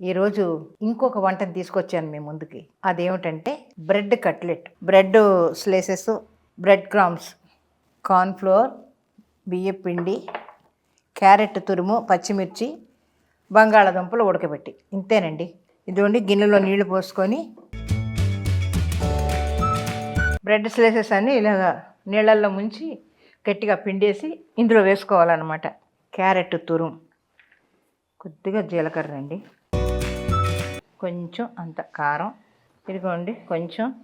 ఈరోజు ఇంకొక వంటను తీసుకొచ్చాను మీ ముందుకి. అదేమిటంటే bread cutlet. Bread slices bread crumbs cornflour బియ్యం పిండి క్యారెట్ తురుము పచ్చిమిర్చి బంగాళాదుంపలు ఉడకబెట్టి. ఇంతేనండి. ఇదిగోండి గిన్నెలో నీళ్ళు పోసుకొని బ్రెడ్ స్లేసెస్ అన్ని ఇలాగ నీళ్ళల్లో ముంచి గట్టిగా పిండేసి ఇందులో వేసుకోవాలన్నమాట. క్యారెట్ తురుము. కొద్దిగా జీలకర్ర అండి. కొంచెం అంత కారం. ఇదిగోండి కొంచెం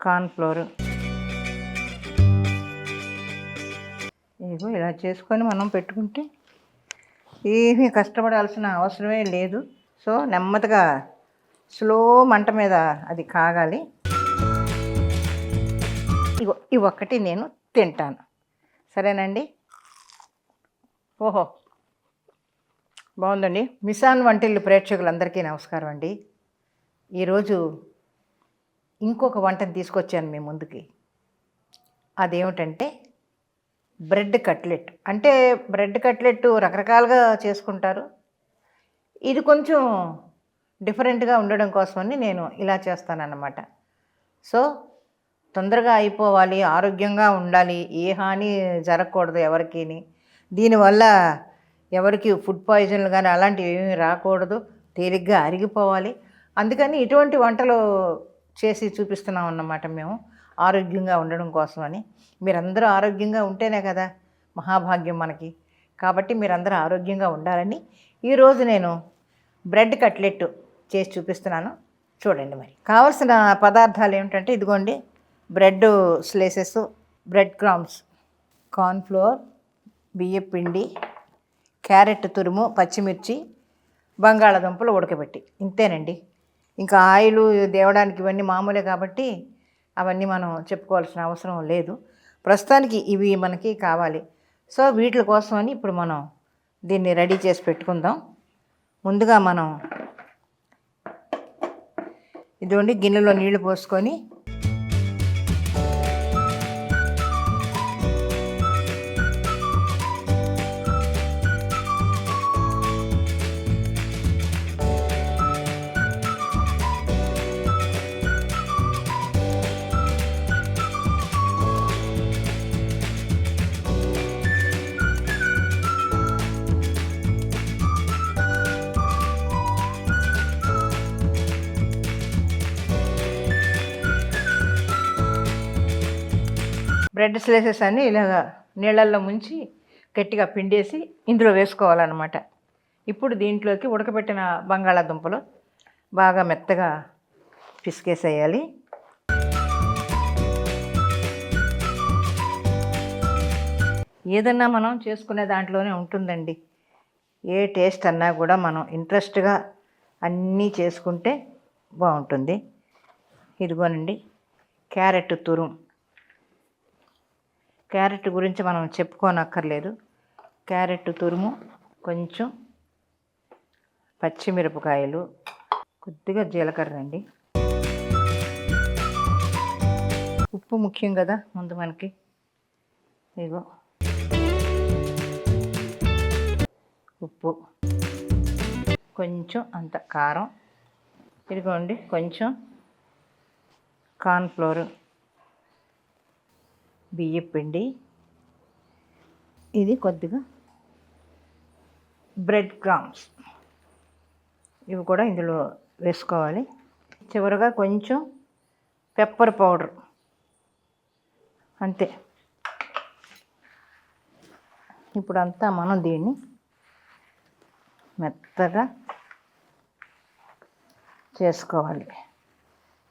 కార్న్ఫ్లోర్. ఇదిగో ఇలా చేసుకొని మనం పెట్టుకుంటే ఏమీ కష్టపడాల్సిన అవసరమే లేదు. సో నెమ్మదిగా స్లో మంట మీద అది కాగాలి. ఇగో ఇవి ఒక్కటి నేను తింటాను. సరేనండి? ఓహో! బాగుందండి. మిసాన్ వంటిల్లు ప్రేక్షకులందరికీ నమస్కారం అండి. ఈరోజు ఇంకొక వంటను తీసుకొచ్చాను మీ ముందుకి. అదేమిటంటే బ్రెడ్ కట్లెట్. అంటే బ్రెడ్ కట్లెట్ రకరకాలుగా చేసుకుంటారు. ఇది కొంచెం డిఫరెంట్గా ఉండడం కోసమని నేను ఇలా చేస్తానన్నమాట. సో తొందరగా అయిపోవాలి ఆరోగ్యంగా ఉండాలి ఏ హాని జరగకూడదు ఎవరికిని. దీనివల్ల ఎవరికి ఫుడ్ పాయిజన్లు కానీ అలాంటివి ఏమీ రాకూడదు. తేలిగ్గా అరిగిపోవాలి. అందుకని ఇటువంటి వంటలు చేసి చూపిస్తున్నాం అన్నమాట మేము. ఆరోగ్యంగా ఉండడం కోసమని. మీరందరూ ఆరోగ్యంగా ఉంటేనే కదా మహాభాగ్యం మనకి. కాబట్టి మీరందరూ ఆరోగ్యంగా ఉండాలని ఈరోజు నేను బ్రెడ్ కట్లెట్ చేసి చూపిస్తున్నాను. చూడండి మరి. కావలసిన పదార్థాలు ఏమిటంటే ఇదిగోండి. Bread slices bread crumbs cornflour బియ్యం పిండి క్యారెట్ తురుము పచ్చిమిర్చి బంగాళాదుంపలు ఉడకబెట్టి. ఇంతేనండి. ఇంకా ఆయిల్ దేవడానికి ఇవన్నీ మామూలే కాబట్టి అవన్నీ మనం చెప్పుకోవాల్సిన అవసరం లేదు. ప్రస్తుతానికి ఇవి మనకి కావాలి. సో వీటి కోసమని ఇప్పుడు మనం దీన్ని రెడీ చేసి పెట్టుకుందాం. ముందుగా మనం ఇదిగోండి గిన్నెలో నీళ్ళు పోసుకొని బ్రెడ్ స్లైసెస్ అన్ని ఇలాగ నీళ్ళల్లో ముంచి గట్టిగా పిండేసి ఇందులో వేసుకోవాలన్నమాట. ఇప్పుడు దీంట్లోకి ఉడకబెట్టిన బంగాళాదుంపలు బాగా మెత్తగా పిసికేసేయాలి. ఏదన్నా మనం చేసుకునే దాంట్లోనే ఉంటుందండి. ఏ టేస్ట్ అన్నా కూడా మనం ఇంట్రెస్ట్గా అన్నీ చేసుకుంటే బాగుంటుంది. ఇదిగోనండి క్యారెట్ తురుం క్యారెట్ గురించి మనం చెప్పుకోనక్కర్లేదు. క్యారెట్ తురుము కొంచెం పచ్చిమిరపకాయలు కొద్దిగా జీలకర్ర అండి. ఉప్పు ముఖ్యం కదా ముందు మనకి. ఇగో. ఉప్పు. కొంచెం అంత కారం. ఇదిగోండి కొంచెం కార్న్ఫ్లోరు బియ్యపిండి ఇది కొద్దిగా బ్రెడ్ క్రామ్స్. ఇవి కూడా ఇందులో వేసుకోవాలి. చివరగా కొంచెం పెప్పర్ పౌడర్. అంతే. ఇప్పుడు అంతా మనం దీన్ని మెత్తగా చేసుకోవాలి.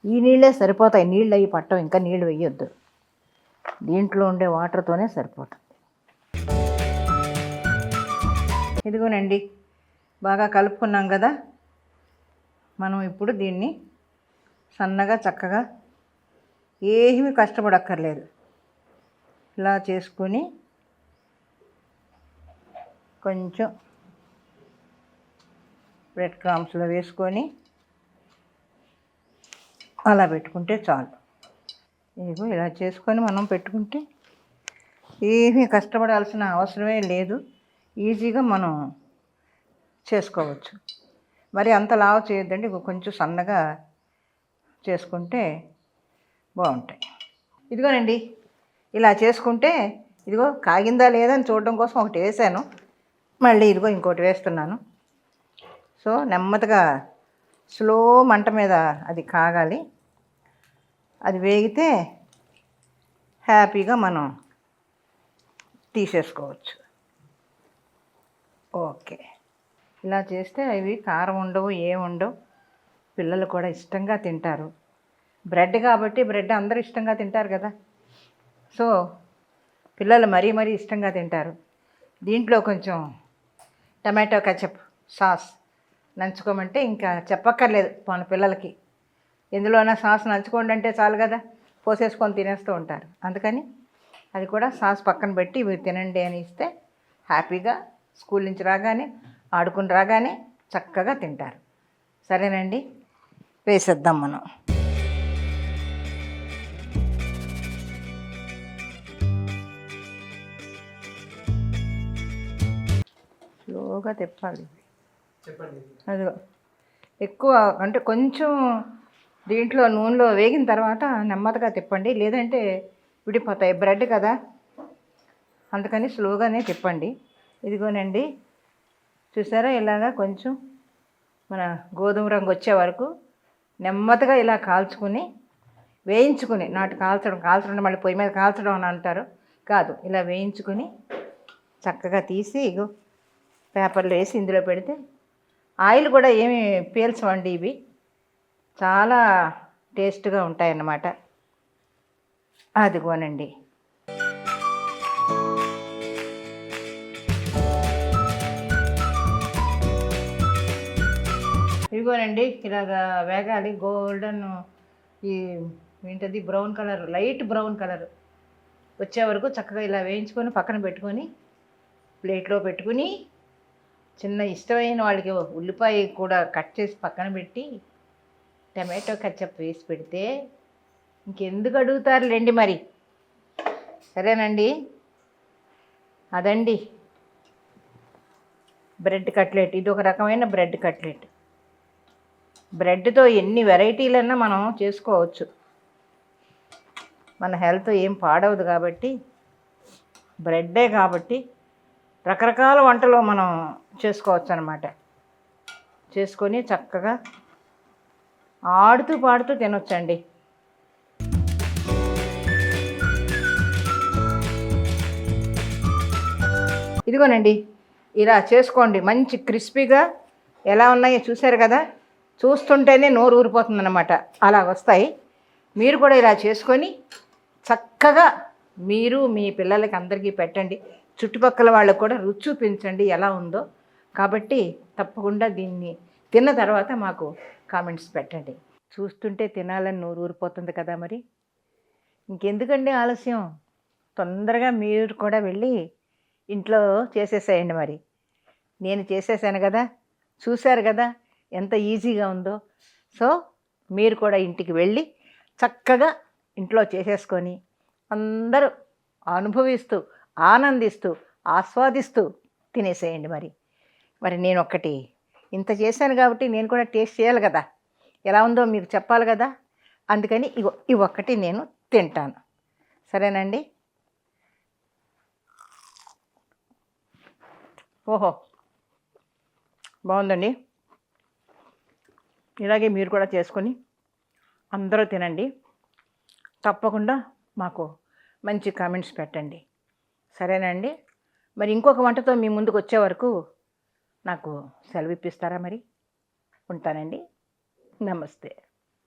ఈ నీళ్ళే సరిపోతాయి. నీళ్ళు అవి పట్టం ఇంకా నీళ్ళు వేయొద్దు. దీంట్లో ఉండే వాటర్తోనే సరిపోతుంది. ఇదిగోనండి బాగా కలుపుకున్నాం కదా? మనం ఇప్పుడు దీన్ని సన్నగా చక్కగా ఏమీ కష్టపడక్కర్లేదు. ఇలా చేసుకొని కొంచెం బ్రెడ్ క్రామ్స్లో వేసుకొని అలా పెట్టుకుంటే చాలు. ఇదిగో ఇలా చేసుకొని మనం పెట్టుకుంటే ఏమీ కష్టపడాల్సిన అవసరమే లేదు. ఈజీగా మనం చేసుకోవచ్చు. మరి అంత లావు చేయొద్దండి. కొంచెం సన్నగా చేసుకుంటే బాగుంటాయి. ఇదిగోనండి. ఇలా చేసుకుంటే ఇదిగో కాగిందా లేదా అని చూడడం కోసం ఒకటి వేసాను. మళ్ళీ ఇదిగో ఇంకోటి వేస్తున్నాను. సో నెమ్మదిగా స్లో మంట మీద అది కాగాలి. అది వేగితే హ్యాపీగా మనం తీసేసుకోవచ్చు. ఓకే. ఇలా చేస్తే అవి కారం ఉండవు ఏముండవు ఉండవు. పిల్లలు కూడా ఇష్టంగా తింటారు. బ్రెడ్ కాబట్టి బ్రెడ్ అందరూ ఇష్టంగా తింటారు కదా. సో పిల్లలు మరీ మరీ ఇష్టంగా తింటారు. దీంట్లో కొంచెం టమాటో కచప్ సాస్ నంచుకోమంటే ఇంకా చెప్పక్కర్లేదు మన పిల్లలకి. ఎందులోనా సాస్ నంచుకోండి అంటే చాలు కదా. పోసేసుకొని తినేస్తూ ఉంటారు. అందుకని అది కూడా సాస్ పక్కన పెట్టి ఇవి తినండి అని ఇస్తే హ్యాపీగా స్కూల్ నుంచి రాగానే ఆడుకుని రాగానే చక్కగా తింటారు. సరేనండి? వేసేద్దాం మనం. స్లోగా తిప్పాలి. చెప్పండి. అదిగో. ఎక్కువ అంటే కొంచెం దీంట్లో నూనెలో వేగిన తర్వాత నెమ్మదిగా తిప్పండి. లేదంటే విడిపోతాయి. బ్రెడ్ కదా? అందుకని స్లోగానే తిప్పండి. ఇదిగోనండి. చూసారా? ఇలాగా కొంచెం మన గోధుమ రంగు వచ్చే వరకు నెమ్మదిగా ఇలా కాల్చుకుని వేయించుకుని నాటు కాల్చడం కాల్చడం మళ్ళీ పొయ్యి మీద కాల్చడం అని అంటారు. కాదు ఇలా వేయించుకుని చక్కగా తీసి పేపర్లో వేసి ఇందులో పెడితే ఆయిల్ కూడా ఏమి పీల్చవండి ఇవి. చాలా టేస్ట్గా ఉంటాయన్నమాట. అదిగోనండి. ఇదిగోనండి ఇలాగా వేగాలి. గోల్డెన్ ఈ ఏంటది? Brown colour light brown colour వచ్చే వరకు చక్కగా ఇలా వేయించుకొని పక్కన పెట్టుకొని ప్లేట్లో పెట్టుకుని చిన్న ఇష్టమైన వాళ్ళకి ఉల్లిపాయ కూడా కట్ చేసి పక్కన పెట్టి టమాటో కచ్చప్ వేసి పెడితే ఇంకెందుకు అడుగుతారులేండి మరి? సరేనండి. అదండి. Bread cutlet. ఇది ఒక రకమైన బ్రెడ్ కట్లెట్. బ్రెడ్తో ఎన్ని వెరైటీలన్నా మనం చేసుకోవచ్చు. మన హెల్త్ ఏం పాడవదు కాబట్టి బ్రెడ్డే కాబట్టి రకరకాల వంటలు మనం చేసుకోవచ్చు అనమాట చేసుకొని చక్కగా ఆడుతూ పాడుతూ తినొచ్చండి. ఇదిగోనండి ఇలా చేసుకోండి. మంచి క్రిస్పీగా ఎలా ఉన్నాయో చూశారు కదా? చూస్తుంటేనే నోరు ఊరిపోతుందన్నమాట. అలా వస్తాయి. మీరు కూడా ఇలా చేసుకొని చక్కగా మీరు మీ పిల్లలకి అందరికీ పెట్టండి. చుట్టుపక్కల వాళ్ళకు కూడా రుచి చూపించండి ఎలా ఉందో. కాబట్టి తప్పకుండా దీన్ని తిన్న తర్వాత మాకు కామెంట్స్ పెట్టండి. చూస్తుంటే తినాలని నూరు ఊరిపోతుంది కదా మరి. ఇంకెందుకండి ఆలస్యం? తొందరగా మీరు కూడా వెళ్ళి ఇంట్లో చేసేసేయండి మరి. నేను చేసేసాను కదా. చూశారు కదా ఎంత ఈజీగా ఉందో. సో మీరు కూడా ఇంటికి వెళ్ళి చక్కగా ఇంట్లో చేసేసుకొని అందరూ అనుభవిస్తూ ఆనందిస్తూ ఆస్వాదిస్తూ తినేసేయండి మరి. మరి నేను ఒక్కటి ఇంత చేశాను కాబట్టి నేను కూడా టేస్ట్ చేయాలి కదా. ఎలా ఉందో మీకు చెప్పాలి కదా. అందుకని ఇగో ఇవి ఒక్కటి నేను తింటాను. సరేనండి? ఓహో! బాగుందండి. ఇలాగే మీరు కూడా చేసుకొని అందరూ తినండి. తప్పకుండా మాకు మంచి కామెంట్స్ పెట్టండి. సరేనండి? మరి ఇంకొక వంటతో మీ ముందుకు వచ్చే వరకు నాకు సెలవు ఇప్పిస్తారా మరి? ఉంటానండి. నమస్తే.